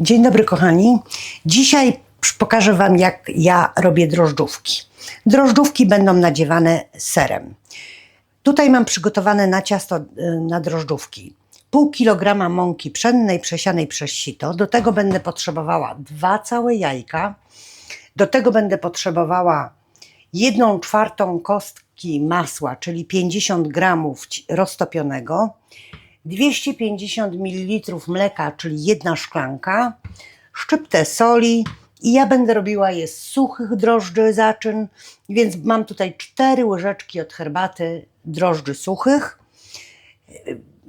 Dzień dobry kochani. Dzisiaj pokażę Wam jak ja robię drożdżówki. Drożdżówki będą nadziewane serem. Tutaj mam przygotowane na ciasto y, na drożdżówki. Pół kilograma mąki pszennej przesianej przez sito. Do tego będę potrzebowała dwa całe jajka. Do tego będę potrzebowała jedną czwartą kostki masła, czyli 50 gramów roztopionego, 250 ml mleka, czyli jedna szklanka, szczyptę soli i ja będę robiła je z suchych drożdży zaczyn, więc mam tutaj cztery łyżeczki od herbaty drożdży suchych.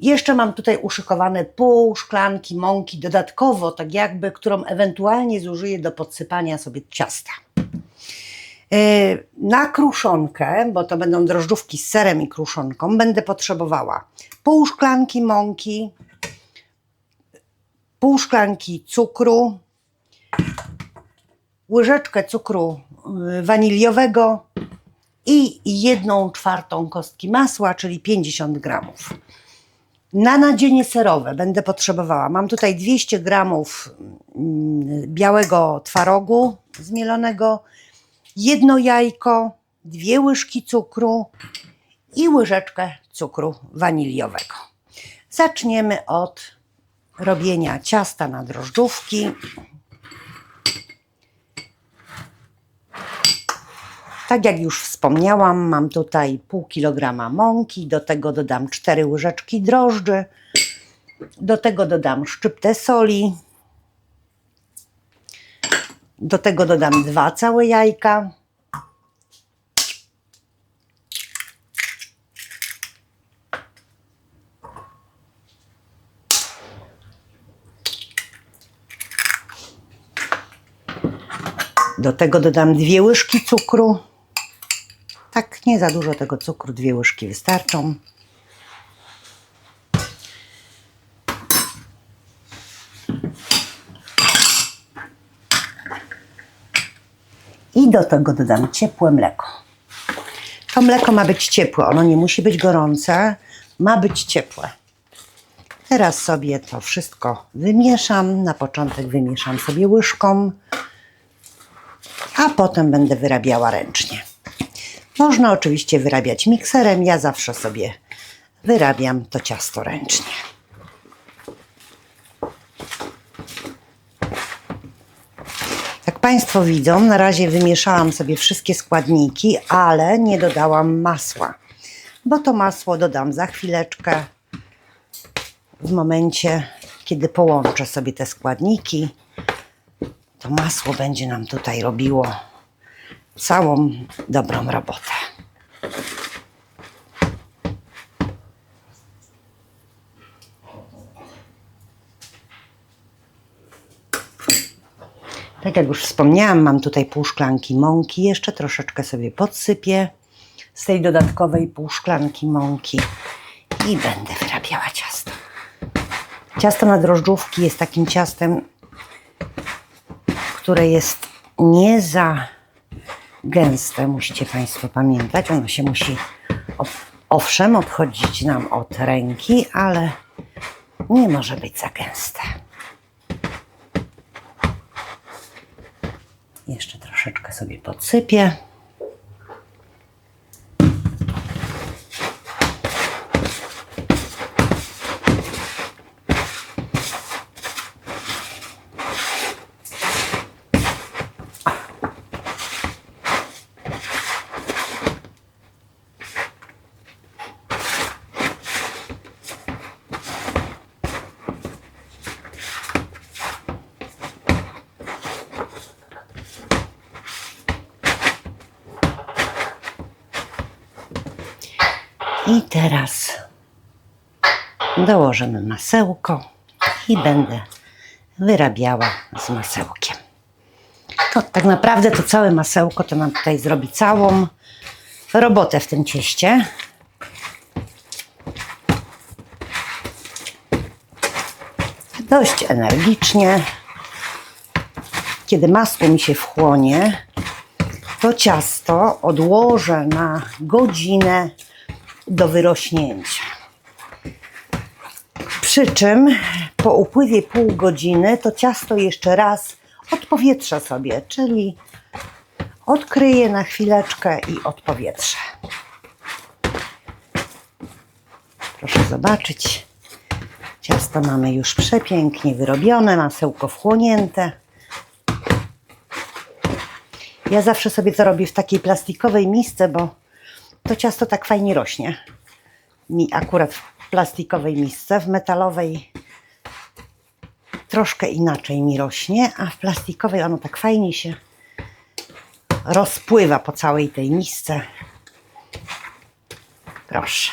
Jeszcze mam tutaj uszykowane pół szklanki mąki dodatkowo, tak jakby, którą ewentualnie zużyję do podsypania sobie ciasta. Yy, Na kruszonkę, bo to będą drożdżówki z serem i kruszonką, będę potrzebowała pół szklanki mąki, pół szklanki cukru, łyżeczkę cukru yy, waniliowego i jedną czwartą kostki masła, czyli 50 gramów. Na nadzienie serowe będę potrzebowała, mam tutaj 200 gramów mm, białego twarogu zmielonego, jedno jajko, dwie łyżki cukru i łyżeczkę cukru waniliowego. Zaczniemy od robienia ciasta na drożdżówki. Tak jak już wspomniałam, mam tutaj pół kilograma mąki, do tego dodam 4 łyżeczki drożdży, do tego dodam szczyptę soli, do tego dodam dwa całe jajka. Do tego dodam dwie łyżki cukru. Tak, nie za dużo tego cukru, dwie łyżki wystarczą. Do tego dodam ciepłe mleko. To mleko ma być ciepłe, ono nie musi być gorące, ma być ciepłe. Teraz sobie to wszystko wymieszam. Na początek wymieszam sobie łyżką, a potem będę wyrabiała ręcznie. Można oczywiście wyrabiać mikserem, ja zawsze sobie wyrabiam to ciasto ręcznie. Jak Państwo widzą, na razie wymieszałam sobie wszystkie składniki, ale nie dodałam masła, bo to masło dodam za chwileczkę, w momencie, kiedy połączę sobie te składniki. To masło będzie nam tutaj robiło całą dobrą robotę. Tak jak już wspomniałam, mam tutaj pół szklanki mąki. Jeszcze troszeczkę sobie podsypię z tej dodatkowej pół szklanki mąki i będę wyrabiała ciasto. Ciasto na drożdżówki jest takim ciastem, które jest nie za gęste, musicie Państwo pamiętać. Ono się musi, owszem, odchodzić nam od ręki, ale nie może być za gęste. Jeszcze troszeczkę sobie podsypię. I teraz dołożymy masełko i będę wyrabiała z masełkiem. To tak naprawdę to całe masełko to nam tutaj zrobi całą robotę w tym cieście. Dość energicznie. Kiedy masło mi się wchłonie, to ciasto odłożę na godzinę do wyrośnięcia. Przy czym po upływie pół godziny to ciasto jeszcze raz odpowietrza sobie, czyli odkryję na chwileczkę i odpowietrzę. Proszę zobaczyć. Ciasto mamy już przepięknie wyrobione, masełko wchłonięte. Ja zawsze sobie to robię w takiej plastikowej misce, bo to ciasto tak fajnie rośnie. Mi akurat w plastikowej misce, w metalowej troszkę inaczej mi rośnie, a w plastikowej ono tak fajnie się rozpływa po całej tej misce. Proszę.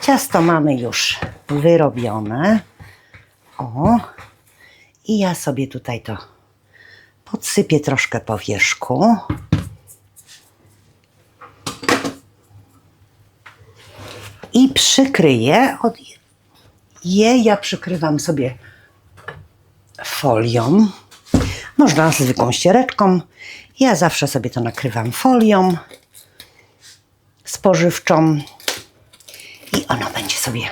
Ciasto mamy już wyrobione. O. I ja sobie tutaj to podsypię troszkę po wierzchu. I przykryję. Od... Je ja przykrywam sobie folią. Można zwykłą ściereczką. Ja zawsze sobie to nakrywam folią spożywczą i ono będzie sobie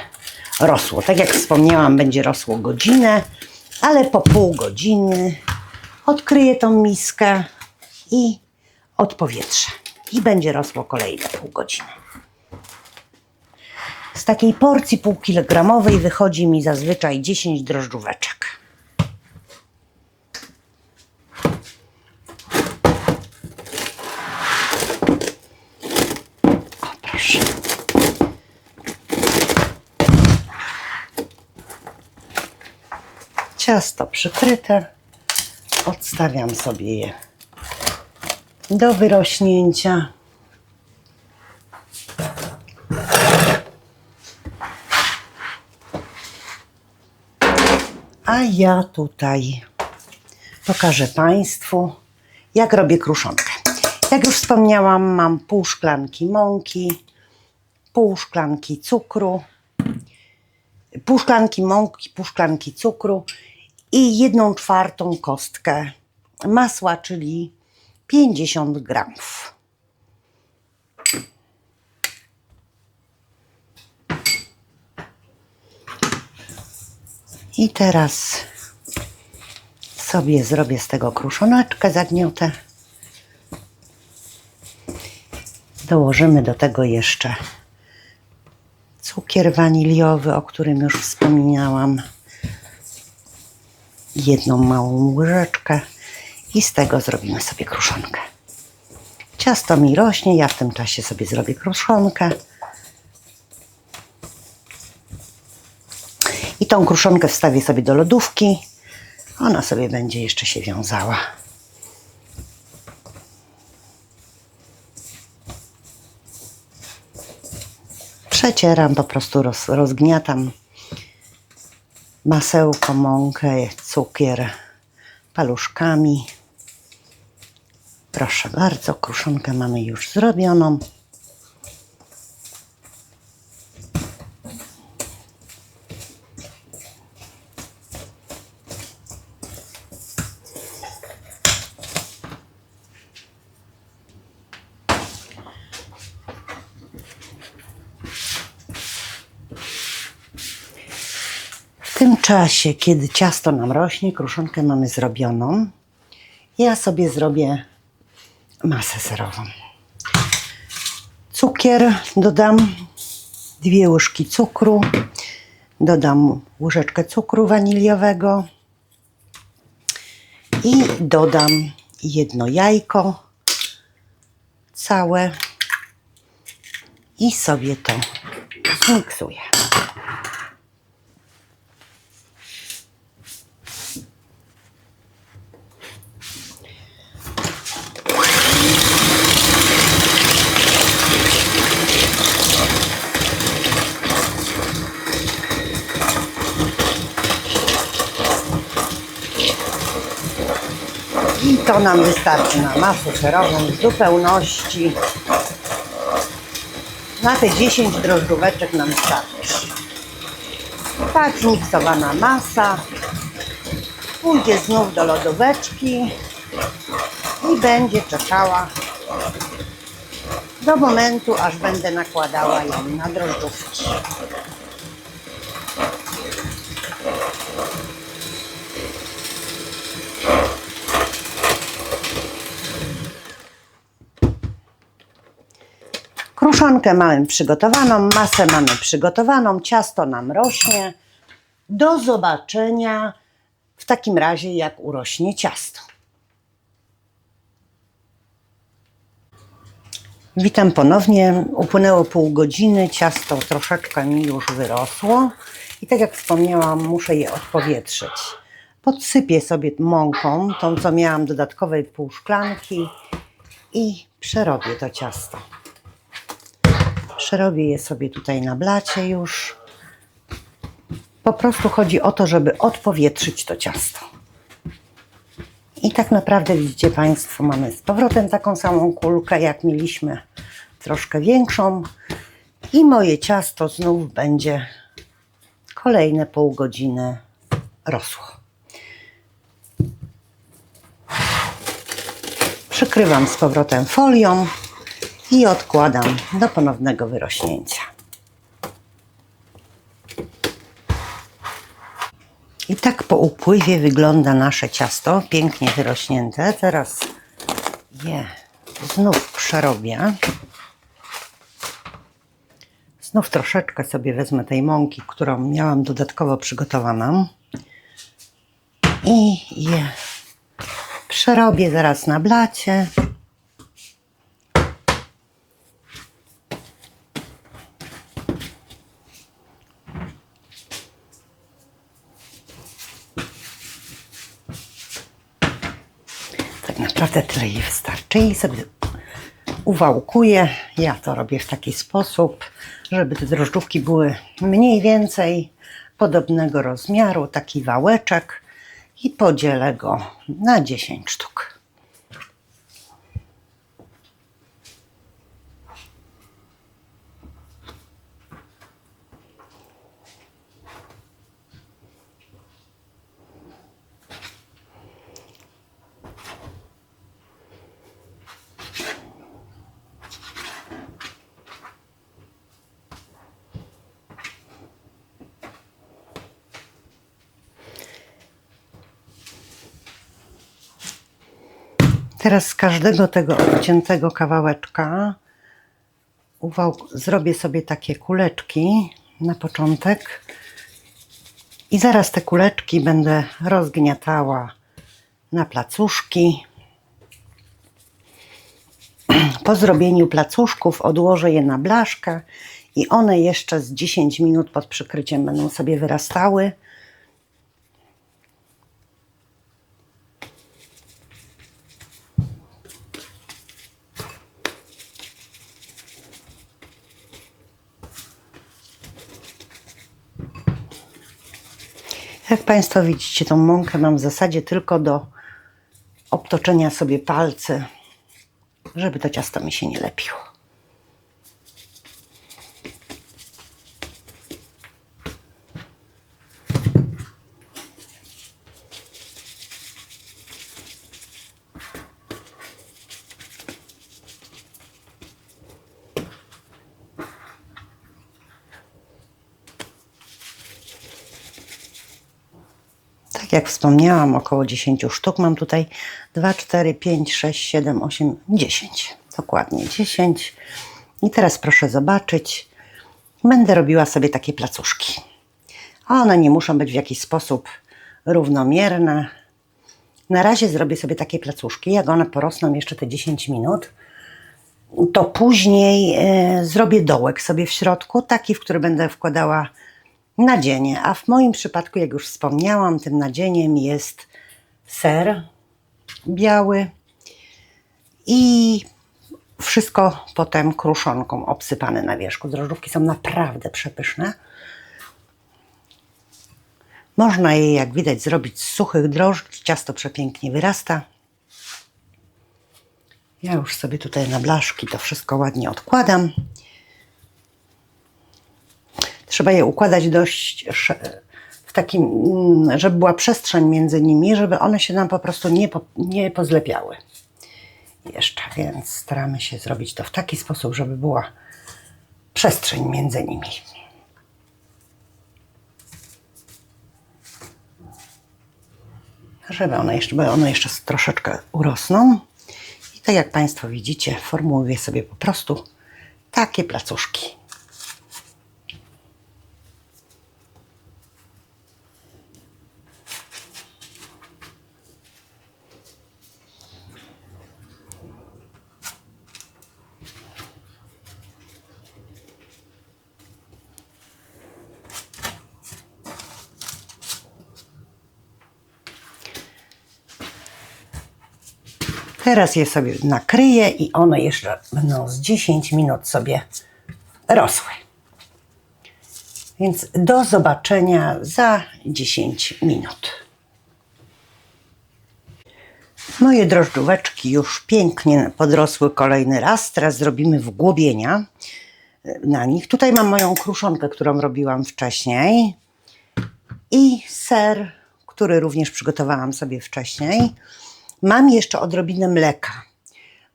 rosło. Tak jak wspomniałam, będzie rosło godzinę, ale po pół godziny odkryję tą miskę i odpowietrzę. I będzie rosło kolejne pół godziny. Z takiej porcji półkilogramowej wychodzi mi zazwyczaj 10 drożdżóweczek. O, proszę. Ciasto przykryte. Odstawiam sobie je do wyrośnięcia. A ja tutaj pokażę Państwu, jak robię kruszonkę. Jak już wspomniałam, mam pół szklanki mąki, pół szklanki cukru, pół szklanki mąki, pół szklanki cukru i jedną czwartą kostkę masła, czyli 50 gramów. I teraz sobie zrobię z tego kruszoneczkę, zagniotę. Dołożymy do tego jeszcze cukier waniliowy, o którym już wspominałam. Jedną małą łyżeczkę i z tego zrobimy sobie kruszonkę. Ciasto mi rośnie, ja w tym czasie sobie zrobię kruszonkę. I tą kruszonkę wstawię sobie do lodówki. Ona sobie będzie jeszcze się wiązała. Przecieram, po prostu roz, rozgniatam masełko, mąkę, cukier paluszkami. Proszę bardzo, kruszonkę mamy już zrobioną. Tym czasie, kiedy ciasto nam rośnie, kruszonkę mamy zrobioną, ja sobie zrobię masę serową. Cukier dodam, dwie łyżki cukru, dodam łyżeczkę cukru waniliowego i dodam jedno jajko całe i sobie to zmiksuję. I to nam wystarczy na masę serową w zupełności. Na te 10 drożdżóweczek nam starczy. Tak zmiksowana masa pójdzie znów do lodóweczki i będzie czekała do momentu, aż będę nakładała ją na drożdżówki. Kruszonkę mamy przygotowaną, masę mamy przygotowaną, ciasto nam rośnie. Do zobaczenia w takim razie, jak urośnie ciasto. Witam ponownie. Upłynęło pół godziny, ciasto troszeczkę mi już wyrosło i tak jak wspomniałam, muszę je odpowietrzyć. Podsypię sobie mąką, tą co miałam dodatkowej pół szklanki i przerobię to ciasto. Przerobię je sobie tutaj na blacie już. Po prostu chodzi o to, żeby odpowietrzyć to ciasto. I tak naprawdę widzicie Państwo, mamy z powrotem taką samą kulkę, jak mieliśmy, troszkę większą. I moje ciasto znów będzie kolejne pół godziny rosło. Przykrywam z powrotem folią i odkładam do ponownego wyrośnięcia. I tak po upływie wygląda nasze ciasto, pięknie wyrośnięte. Teraz je znów przerobię. Znów troszeczkę sobie wezmę tej mąki, którą miałam dodatkowo przygotowaną i je przerobię zaraz na blacie. Naprawdę tyle jej wystarczy i sobie uwałkuję. Ja to robię w taki sposób, żeby te drożdżówki były mniej więcej podobnego rozmiaru, taki wałeczek i podzielę go na 10 sztuk. Teraz z każdego tego odciętego kawałeczka uwał, zrobię sobie takie kuleczki na początek i zaraz te kuleczki będę rozgniatała na placuszki. Po zrobieniu placuszków odłożę je na blaszkę i one jeszcze z 10 minut pod przykryciem będą sobie wyrastały. Jak Państwo widzicie, tą mąkę mam w zasadzie tylko do obtoczenia sobie palce, żeby to ciasto mi się nie lepiło. Tak jak wspomniałam, około 10 sztuk. Mam tutaj 2, 4, 5, 6, 7, 8, 10. Dokładnie 10. I teraz proszę zobaczyć, będę robiła sobie takie placuszki. One nie muszą być w jakiś sposób równomierne. Na razie zrobię sobie takie placuszki. Jak one porosną jeszcze te 10 minut, to później e, zrobię dołek sobie w środku, taki, w który będę wkładała nadzienie. A w moim przypadku, jak już wspomniałam, tym nadzieniem jest ser biały i wszystko potem kruszonką obsypane na wierzchu. Drożdżówki są naprawdę przepyszne. Można je, jak widać, zrobić z suchych drożdż. Ciasto przepięknie wyrasta. Ja już sobie tutaj na blaszki to wszystko ładnie odkładam. Trzeba je układać dość w takim, mm, żeby była przestrzeń między nimi, żeby one się nam po prostu nie, po, nie pozlepiały. Jeszcze, więc staramy się zrobić to w taki sposób, żeby była przestrzeń między nimi. Żeby one jeszcze, bo one jeszcze troszeczkę urosną. I tak jak Państwo widzicie, formułuję sobie po prostu Takie placuszki. Teraz je sobie nakryję i one jeszcze będą z 10 minut sobie rosły. Więc do zobaczenia za 10 minut. Moje drożdżóweczki już pięknie podrosły kolejny raz. Teraz zrobimy wgłobienia na nich. Tutaj mam moją kruszonkę, którą robiłam wcześniej. I ser, który również przygotowałam sobie wcześniej. Mam jeszcze odrobinę mleka.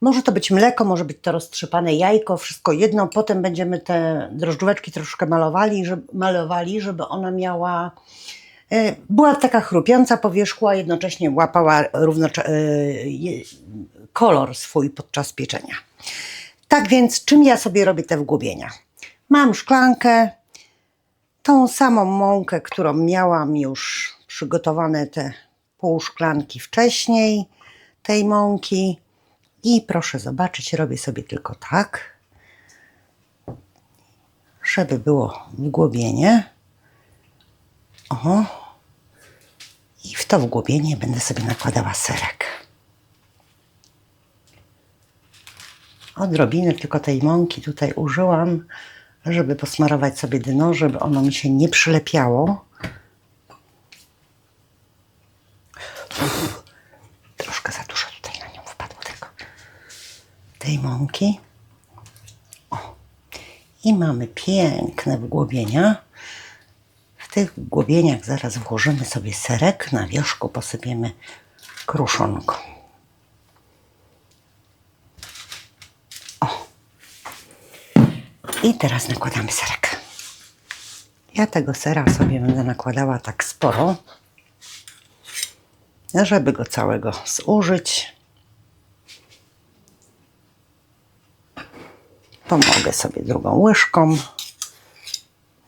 Może to być mleko, może być to roztrzepane jajko, wszystko jedno. Potem będziemy te drożdżóweczki troszkę malowali, żeby, malowali, żeby ona miała. e, Była taka chrupiąca powierzchła, jednocześnie łapała równocze- kolor swój podczas pieczenia. Tak więc, czym ja sobie robię te wgłobienia? Mam szklankę, tą samą mąkę, którą miałam już przygotowane te pół szklanki wcześniej, tej mąki. I proszę zobaczyć, robię sobie tylko tak, żeby było wgłobienie. O. I w to wgłobienie będę sobie nakładała serek. Odrobinę tylko tej mąki tutaj użyłam, żeby posmarować sobie dno, żeby ono mi się nie przylepiało. Troszkę za dużo tutaj na nią wpadło tego. Tej mąki. O. I mamy piękne wgłobienia. W tych wgłobieniach zaraz włożymy sobie serek. Na wierzchu posypiemy kruszonką. I teraz nakładamy serek. Ja tego sera sobie będę nakładała tak sporo, żeby go całego zużyć. Pomogę sobie drugą łyżką.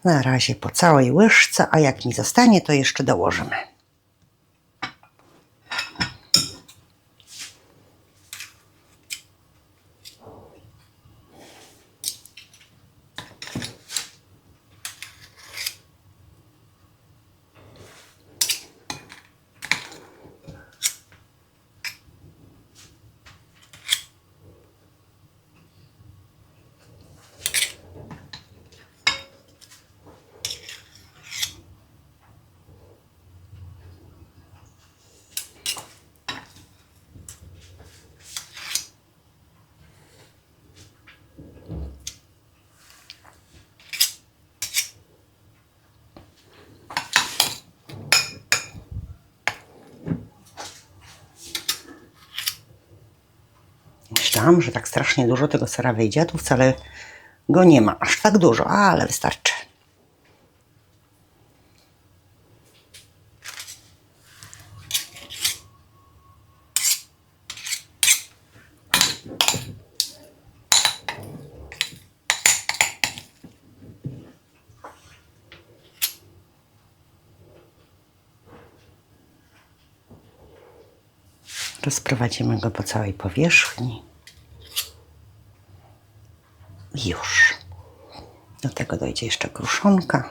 Na razie po całej łyżce, a jak mi zostanie, to jeszcze dołożymy. Myślałam, że tak strasznie dużo tego sera wyjdzie, a tu wcale go nie ma aż tak dużo, ale wystarczy. Rozprowadzimy go po całej powierzchni. Już. Do tego dojdzie jeszcze kruszonka.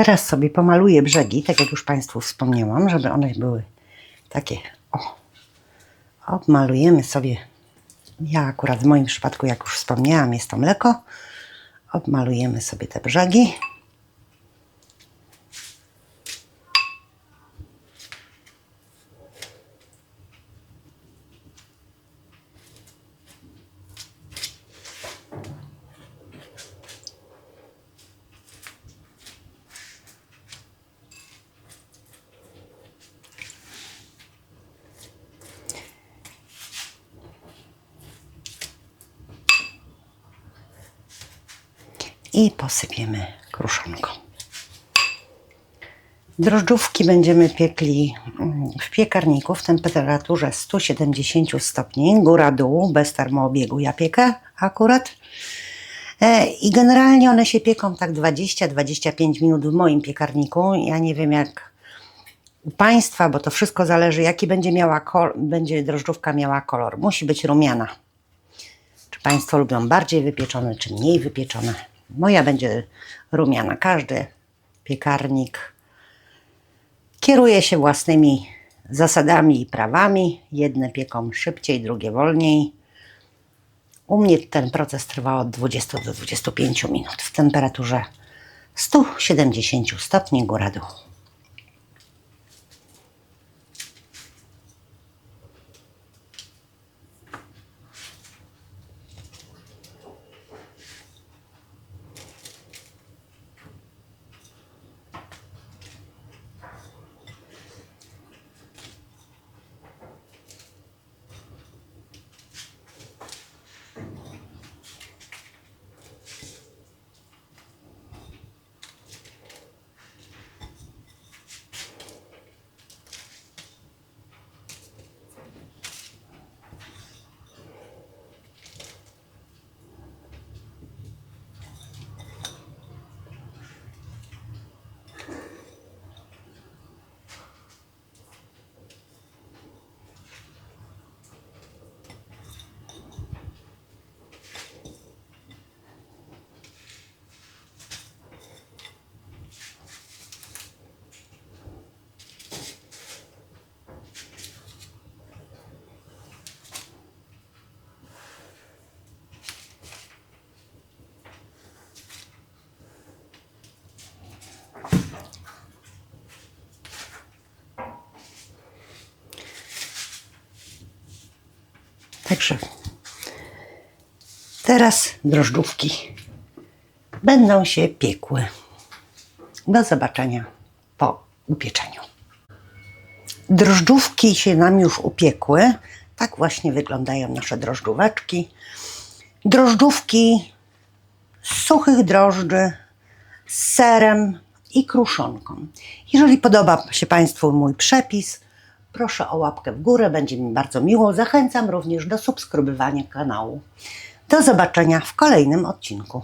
Teraz sobie pomaluję brzegi, tak jak już Państwu wspomniałam, żeby one były takie, o, obmalujemy sobie, ja akurat w moim przypadku, jak już wspomniałam, jest to mleko, obmalujemy sobie te brzegi. I posypiemy kruszonką. Drożdżówki będziemy piekli mm, w piekarniku w temperaturze 170 stopni, góra-dół, bez termoobiegu. Ja piekę akurat. E, I generalnie one się pieką tak 20-25 minut w moim piekarniku. Ja nie wiem jak u Państwa, bo to wszystko zależy jaki będzie, miała kol- będzie drożdżówka miała kolor. Musi być rumiana. Czy Państwo lubią bardziej wypieczone, czy mniej wypieczone? Moja będzie rumiana. Każdy piekarnik kieruje się własnymi zasadami i prawami. Jedne pieką szybciej, drugie wolniej. U mnie ten proces trwa od 20 do 25 minut w temperaturze 170 stopni góra-dół. Także teraz drożdżówki będą się piekły. Do zobaczenia po upieczeniu. Drożdżówki się nam już upiekły. Tak właśnie wyglądają nasze drożdżóweczki. Drożdżówki z suchych drożdży z serem i kruszonką. Jeżeli podoba się Państwu mój przepis, proszę o łapkę w górę, będzie mi bardzo miło. Zachęcam również do subskrybowania kanału. Do zobaczenia w kolejnym odcinku.